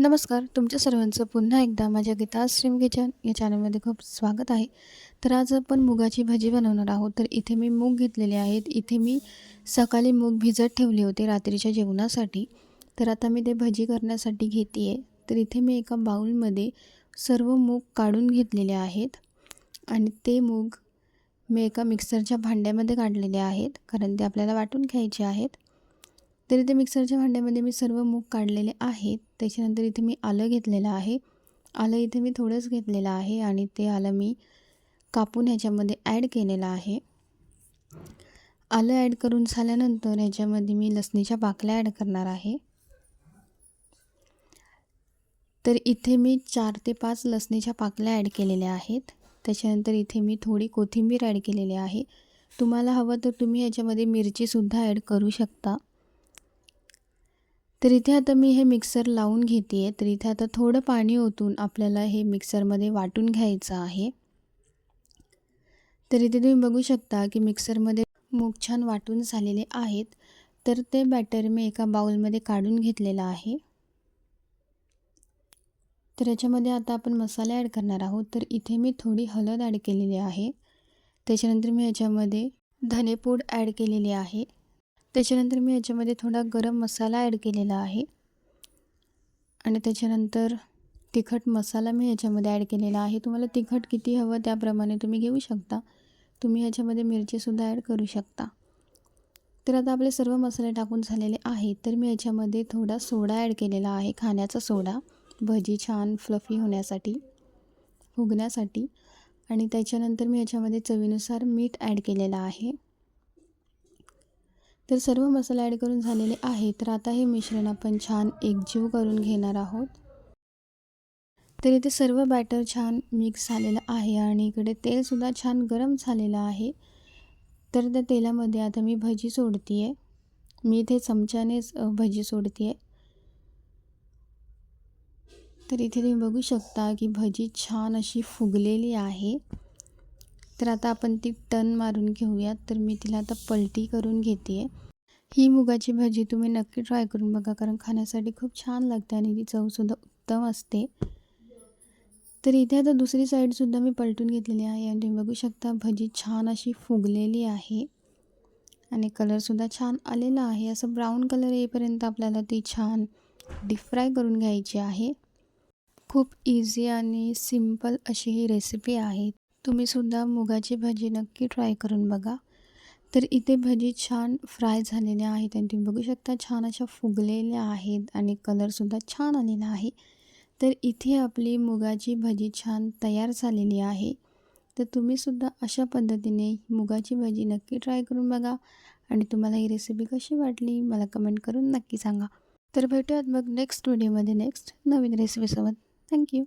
नमस्कार तुमच्या सर्वांचं पुन्हा एकदा माझ्या गीता स्ट्रीम किचन या चॅनलमध्ये खूप स्वागत आहे. तर आज आपण मुगाची भाजी बनवणार आहोत. तर इथे मी मूग घेतलेले आहेत. इथे मी सकाळी मूग भिजत ठेवले होते रात्रीच्या जेवणासाठी. तर आता मी ते भजी करण्यासाठी घेते आहे तर इथे मी एका बाऊलमध्ये सर्व मूग काढून घेतलेले आहेत. आणि ते मूग मी एका मिक्सरच्या भांड्यामध्ये काढलेले आहेत कारण ते आपल्याला वाटून घ्यायचे आहेत. तर इथे मिक्सरच्या भांड्यामध्ये मी सर्व मूग काढलेले आहेत. त्याच्यानंतर इथे मी आलं घेतलेलं आहे. आलं इथे मी थोडंच घेतलेलं आहे आणि ते आलं मी कापून ह्याच्यामध्ये ॲड केलेलं आहे. आलं ॲड करून झाल्यानंतर ह्याच्यामध्ये मी लसणीच्या पाकल्या ॲड करणार आहे. तर इथे मी चार ते पाच लसणीच्या पाकल्या ॲड केलेल्या आहेत. त्याच्यानंतर इथे मी थोडी कोथिंबीर ॲड केलेली आहे. तुम्हाला हवं तर तुम्ही ह्याच्यामध्ये मिरचीसुद्धा ॲड करू शकता. तर इथे आता मी हे मिक्सर लावून घेते आहे तर इथे आता थोडं पाणी ओतून आपल्याला हे मिक्सरमध्ये वाटून घ्यायचं आहे. तर इथे तुम्ही बघू शकता की मिक्सरमध्ये मूग छान वाटून झालेले आहेत. तर ते बॅटर मी एका बाउलमध्ये काढून घेतलेलं आहे. तर याच्यामध्ये आता आपण मसाले ॲड करणार आहोत. तर इथे मी थोडी हळद ॲड केलेली आहे. त्याच्यानंतर मी याच्यामध्ये धनेपूड ॲड केलेली आहे. त्याच्यानंतर मी याच्यामध्ये थोडा गरम मसाला ॲड केलेला आहे. आणि त्याच्यानंतर तिखट मसाला मी याच्यामध्ये ॲड केलेला आहे. तुम्हाला तिखट किती हवं त्याप्रमाणे तुम्ही घेऊ शकता. तुम्ही याच्यामध्ये मिरचीसुद्धा ॲड करू शकता. तर आता आपले सर्व मसाले टाकून झालेले आहेत. तर मी याच्यामध्ये थोडा सोडा ॲड केलेला आहे. खाण्याचा सोडा. भजी छान फ्लफी होण्यासाठी फुगण्यासाठी. आणि त्याच्यानंतर मी याच्यामध्ये चवीनुसार मीठ ॲड केलेलं आहे. तर सर्व मसाले ॲड करून झालेले आहे तर आता हे मिश्रण आपण छान एकजीव करून घेणार आहोत. तर इथे सर्व बॅटर छान मिक्स झालेलं आहे आणि इकडे तेलसुद्धा छान गरम झालेलं आहे. तर त्या तेलामध्ये आता मी भजी सोडते आहे मी इथे चमच्यानेच भजी सोडते आहे तर इथे तुम्ही बघू शकता की भजी छान अशी फुगलेली आहे. तर आता आपण ती टन मारून घेऊयात. तर मी तिला आता पलटी करून घेते. आहे ही मुगाची भाजी तुम्ही नक्की ट्राय करून बघा कारण खाण्यासाठी खूप छान लागते आणि ती चवसुद्धा उत्तम असते. तर इथे आता दुसरी साईडसुद्धा मी पलटून घेतलेली आहे आणि तुम्ही बघू शकता भजी छान अशी फुगलेली आहे. आणि कलरसुद्धा छान आलेला आहे. असं ब्राऊन कलर येईपर्यंत आपल्याला ती छान डीप फ्राय करून घ्यायची आहे. खूप इझी आणि सिंपल अशी ही रेसिपी आहे. तुम्हीसुद्धा मुगाची भाजी नक्की ट्राय करून बघा. तर इथे भजी छान फ्राय झालेल्या आहेत आणि तुम्ही बघू शकता छान अशा फुगलेल्या आहेत आणि कलरसुद्धा छान आलेला आहे. तर इथे आपली मुगाची भजी छान तयार झालेली आहे. तर तुम्हीसुद्धा अशा पद्धतीने मुगाची भजी नक्की ट्राय करून बघा. आणि तुम्हाला ही रेसिपी कशी वाटली मला कमेंट करून नक्की सांगा. तर भेटूयात मग नेक्स्ट व्हिडिओमध्ये नेक्स्ट नवीन रेसिपीसोबत थँक्यू